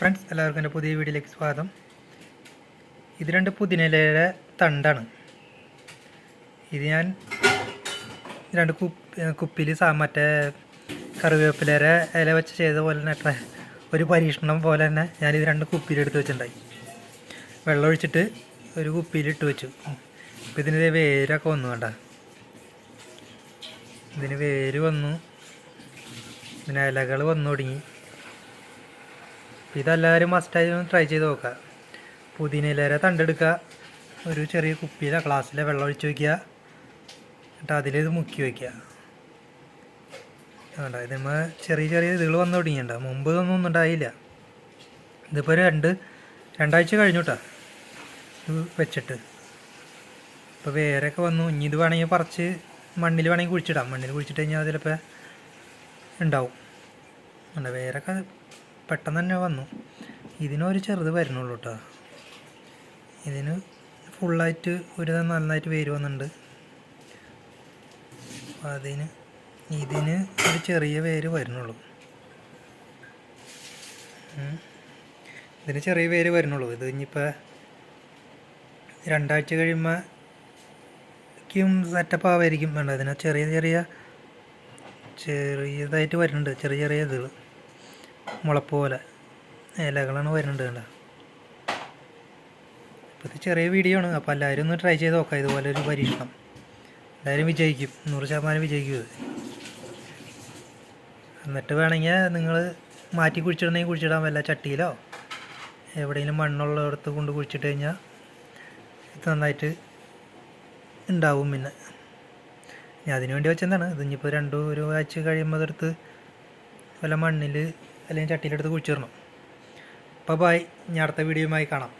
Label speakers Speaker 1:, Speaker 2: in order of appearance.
Speaker 1: Friends എല്ലാവർക്കും എന്റെ പുതിയ വീഡിയോയിലേക്ക് സ്വാഗതം. ഇത് രണ്ട് പുതിനയിലയുടെ തണ്ടാണ്. ഇത് ഞാൻ രണ്ട് കുപ്പി കുപ്പിയിൽ സാ മറ്റേ കറിവേപ്പിലയുടെ ഇല വെച്ച് ചെയ്ത പോലെ തന്നെ ഒരു പരീക്ഷണം പോലെ തന്നെ ഞാനിത് രണ്ട് കുപ്പിയിലെടുത്ത് വെച്ചിട്ടുണ്ടായി. വെള്ളം ഒഴിച്ചിട്ട് ഒരു കുപ്പിയിൽ ഇട്ട് വെച്ചു. അപ്പോൾ ഇതിന് വേരൊക്കെ വന്നു വേണ്ട ഇതിന് വേര് വന്നു. പിന്നെ ഇലകൾ വന്നു തുടങ്ങി. ഇതെല്ലാവരും മസ്റ്റായി ട്രൈ ചെയ്ത് നോക്കുക. പുതിനയിലേറെ തണ്ടെടുക്കുക. ഒരു ചെറിയ കുപ്പിയിൽ ഗ്ലാസ്സിലെ വെള്ളം ഒഴിച്ച് വയ്ക്കുക എന്നിട്ട് അതിലിത് മുക്കി വയ്ക്കുക വേണ്ട ഇതിന്മേ ചെറിയ ചെറിയ ഇതുകൾ വന്നു തുടങ്ങിയിട്ടുണ്ട്. മുമ്പ് ഇതൊന്നും ഒന്നും ഉണ്ടായില്ല ഇതിപ്പോൾ രണ്ട് രണ്ടാഴ്ച കഴിഞ്ഞു കേട്ടോ ഇത് വെച്ചിട്ട്. ഇപ്പോൾ വേരൊക്കെ വന്നു. ഇനി ഇത് വേണമെങ്കിൽ പറിച്ച് മണ്ണിൽ വേണമെങ്കിൽ കുഴിച്ചിടാം. മണ്ണിൽ കുഴിച്ചിട്ട് കഴിഞ്ഞാൽ ചിലപ്പോൾ ഉണ്ടാവും. വേരൊക്കെ പെട്ടെന്ന് തന്നെ വന്നു. ഇതിനൊരു ചെറുത് വരുന്നുള്ളൂ കേട്ടോ ഇതിന് ഫുള്ളായിട്ട് ഒരു നന്നായിട്ട് വേര് വന്നിട്ടുണ്ട്. അതിന് ഇതിന് ഒരു ചെറിയ വേര് വരുന്നുള്ളൂ. ഇതിന് ചെറിയ വേര് വരുന്നുള്ളൂ. ഇത് ഇനിയിപ്പോൾ രണ്ടാഴ്ച കഴിയുമ്പോഴേക്കും സെറ്റപ്പ് ആവായിരിക്കും. വേണ്ട ഇതിന് ചെറിയ ചെറിയ ചെറിയതായിട്ട് വരുന്നുണ്ട്. ചെറിയ ചെറിയ ഇതുകൾ മുളപ്പ് പോലെ ഇലകളാണ് വരുന്നുണ്ട് കണ്ട? അപ്പോൾ ഇത് ചെറിയ വീഡിയോ ആണ്. അപ്പോൾ എല്ലാവരും ഒന്ന് ട്രൈ ചെയ്ത് നോക്കാം. ഇതുപോലെ ഒരു പരീക്ഷണം. എല്ലാവരും വിജയിക്കും. നൂറ് ശതമാനം വിജയിക്കും ഇത്. എന്നിട്ട് വേണമെങ്കിൽ നിങ്ങൾ മാറ്റി കുഴിച്ചിടണമെങ്കിൽ കുഴിച്ചിടാൻ വല്ല ചട്ടിയിലോ എവിടെയെങ്കിലും മണ്ണുള്ളിടത്ത് കൊണ്ട് കുഴിച്ചിട്ട് കഴിഞ്ഞാൽ ഇത് നന്നായിട്ട് ഉണ്ടാവും പിന്നെ. ഞാൻ അതിന് വേണ്ടി വെച്ചെന്താണ്? ഇത് ഇനിയിപ്പോൾ രണ്ടു ഒരു ആഴ്ച കഴിയുമ്പോൾ അതെടുത്ത് വല്ല മണ്ണിൽ അല്ലെങ്കിൽ ചട്ടിയിലെടുത്ത് കുഴിച്ചിടണം. അപ്പോൾ ബായ് ഞാൻ അടുത്ത വീഡിയോയുമായി കാണാം.